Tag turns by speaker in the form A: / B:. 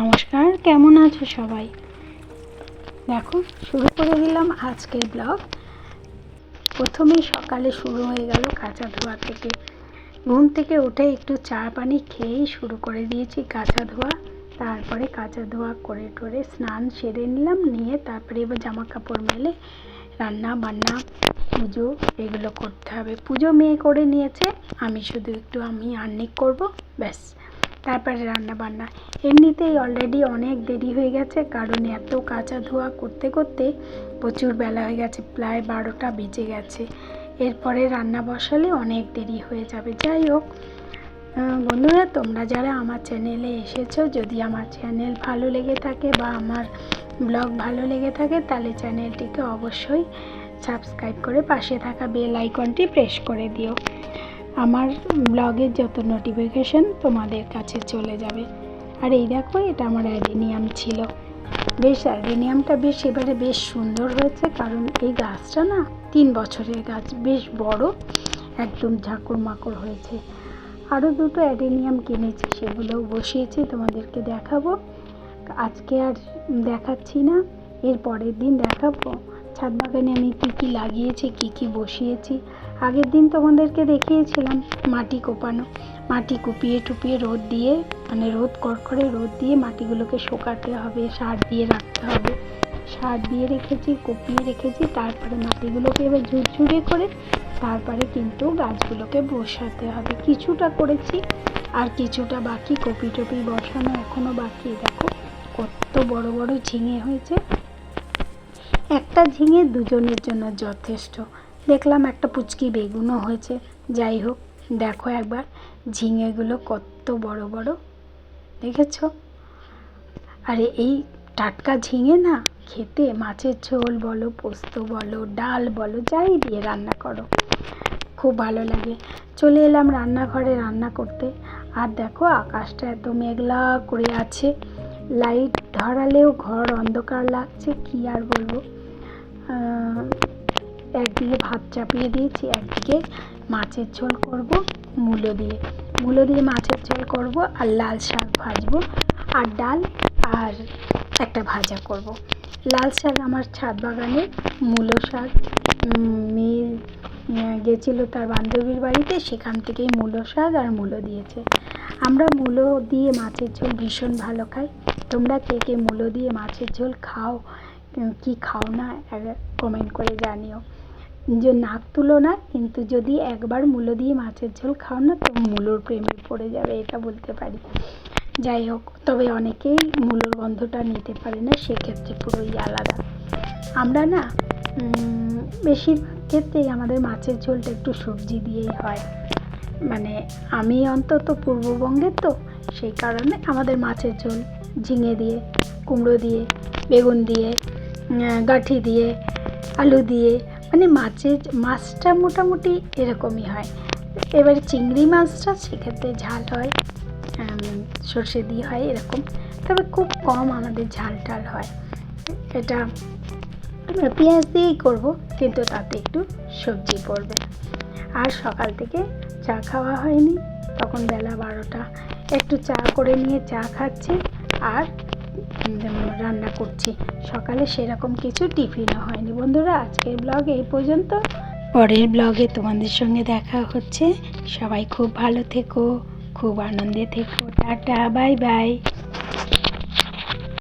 A: নমস্কার, কেমন আছো সবাই? দেখো, শুরু করে দিলাম আজকের ব্লগ। প্রথমেই সকালে শুরু হয়ে গেল কাঁচা ধোয়া থেকে। ঘুম থেকে উঠে একটু চা পানি খেয়েই শুরু করে দিয়েছি কাঁচা ধোয়া। তারপরে কাঁচা ধোয়া করে টোরে স্নান সেরে নিলাম, নিয়ে তারপরে এবার জামা কাপড় মেলে রান্না বান্না, পুজো এগুলো করতে হবে। পুজো মেয়ে করে নিয়েছে, আমি শুধু একটু আমি আর্নিক করব, ব্যাস। তারপরে রান্না বান্না এমনিতেই অলরেডি অনেক দেরি হয়ে গেছে, কারণ এত কাঁচা ধোয়া করতে করতে প্রচুর বেলা হয়ে গেছে, প্রায় বারোটা বেজে গেছে। এরপরে রান্না বসালে অনেক দেরি হয়ে যাবে। যাই হোক বন্ধুরা, তোমরা যারা আমার চ্যানেলে এসেছ, যদি আমার চ্যানেল ভালো লেগে থাকে বা আমার ব্লগ ভালো লেগে থাকে, তাহলে চ্যানেলটিকে অবশ্যই সাবস্ক্রাইব করে পাশে থাকা বেল আইকনটি প্রেস করে দিও। আমার ব্লগের যত নোটিফিকেশন তোমাদের কাছে চলে যাবে। আর এই দেখো, এটা আমার অ্যাডিনিয়াম ছিল। বেশ, অ্যাডিনিয়ামটা বেশ, এবারে বেশ সুন্দর হয়েছে, কারণ এই গাছটা না তিন বছরের গাছ, বেশ বড়, একদম ঝাঁকড় মাকড় হয়েছে। আরও দুটো অ্যাডেনিয়াম কিনেছি, সেগুলোও বসিয়েছি, তোমাদেরকে দেখাবো। আজকে আর দেখাচ্ছি না, এর পরের দিন দেখাবো। ছাদ বাগানে আমি কী কী লাগিয়েছি, কী কী বসিয়েছি, আগের দিন তোমাদেরকে দেখিয়েছিলাম, মাটি কোপানো। মাটি কুপিয়ে টুপিয়ে রোদ দিয়ে মানে রোদ করকরে রোদ দিয়ে মাটিগুলোকে শোকাতে হবে, সার দিয়ে রাখতে হবে। সার দিয়ে রেখেছি, কুপিয়ে রেখেছি, তারপরে মাটিগুলোকে এবার ঝুরঝুরে করে, তারপরে কিন্তু গাছগুলোকে বসাতে হবে। কিছুটা করেছি, আর কিছুটা বাকি কপি টপি বসানো এখনও বাকি। দেখো, কত বড় বড় ঝিঙে হয়েছে। একটা ঝিঙে দুজনের জন্য যথেষ্ট। দেখলাম একটা পুচকি বেগুনও হয়েছে। যাই হোক, দেখো একবার ঝিঙেগুলো কত বড় বড়। দেখেছ? আরে এই টাটকা ঝিঙে না, খেতে মাছের ঝোল বলো, পোস্ত বলো, ডাল বলো, যাই দিয়ে রান্না করো। খুব ভালো লাগে। চলে এলাম রান্নাঘরে রান্না করতে। আর দেখো, আকাশটা এত মেঘলা করে আছে। লাইট ধরালেও ঘর অন্ধকার লাগছে, কি আর বলব? একদিকে ভাত চাপিয়ে দিয়েছি, একদিকে মাছের ঝোল করব, মূলো দিয়ে। মূলো দিয়ে মাছের ঝোল করব আর লাল শাক ভাজবো আর ডাল আর একটা ভাজা করব। লাল শাক আমার ছাদ বাগানে, মূলো শাক মেয়ে গেছিল তার বান্ধবীর বাড়িতে, সেখান থেকেই মূলো শাক আর মূলো দিয়েছে। আমরা মূলো দিয়ে মাছের ঝোল ভীষণ ভালো খাই। তোমরা কে কে মূলো দিয়ে মাছের ঝোল খাও? কি খাও না কমেন্ট করে জানিও। যে নাক তুলো না, কিন্তু যদি একবার মূলো দিয়ে মাছের ঝোল খাও না, তো মূলোর প্রেমে পড়ে যাবে, এটা বলতে পারি। যাই হোক, তবে অনেকেই মূলোর গন্ধটা নিতে পারে না, সেক্ষেত্রে পুরোই আলাদা। আমরা না বেশিরভাগ ক্ষেত্রেই আমাদের মাছের ঝোলটা একটু সবজি দিয়েই হয়। মানে আমি অন্তত পূর্ববঙ্গের তো সেই কারণে আমাদের মাছের ঝোল ঝিঙে দিয়ে, কুমড়ো দিয়ে, বেগুন দিয়ে গাঁঠি দিয়ে, আলু দিয়ে মানে মাছের মাছটা মোটামুটি এরকমই হয়। এবার চিংড়ি মাছটা সেক্ষেত্রে ঝাল হয় সর্ষে দিয়ে হয় এরকম। তবে খুব কম আমাদের ঝাল টাল হয়। এটা পেঁয়াজ দিয়েই করব, কিন্তু তাতে একটু সবজি পড়বে। আর সকাল থেকে চা খাওয়া হয়নি, তখন বেলা বারোটা। একটু চা করে নিয়ে চা খাচ্ছি, আর রান্না করছি। সকালে সেরকম কিছু টিফিনও হয়নি বন্ধুরা। আজকের ব্লগ এই পর্যন্ত। পরের ব্লগে তোমাদের সঙ্গে দেখা হচ্ছে। সবাই খুব ভালো থেকো, খুব আনন্দে থেকো। Tata, bye bye.